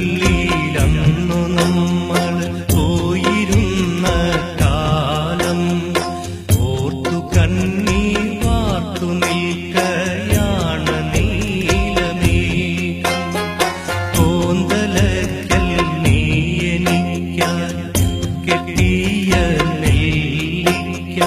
പോത്തുപള്ളിയിലന്നു നമ്മൾ പോയിരുന്ന കാലം ഓർത്തു കണ്ണീ പാർത്തു നിൽക്കയാണ് നീലമേകം കോന്തലക്കൽ നീ എനിക്ക കെട്ടിയ നെല്ലിക്ക.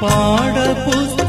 பாட புஸ்த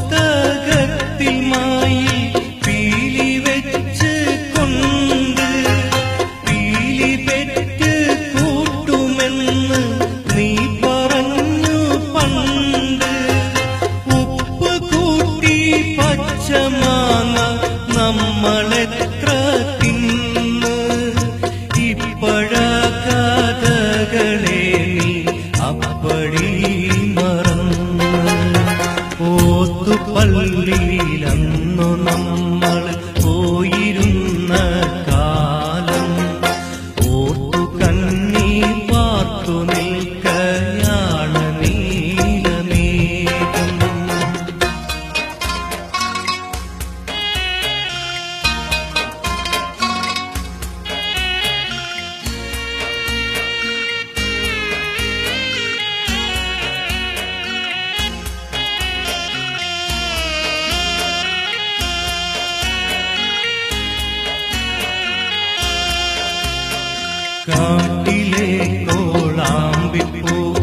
കാട്ടിലെ കോളാമ്പിപ്പൂക്കൾ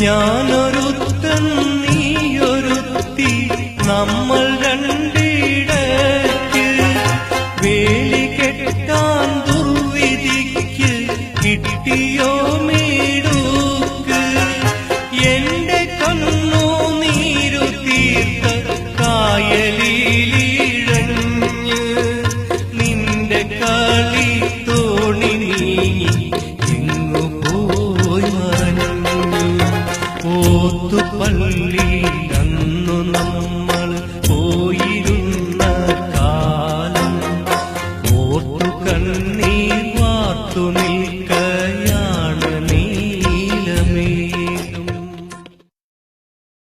ഞാനൊരുത്തൻ നീയൊരുത്തി നമ്മൾ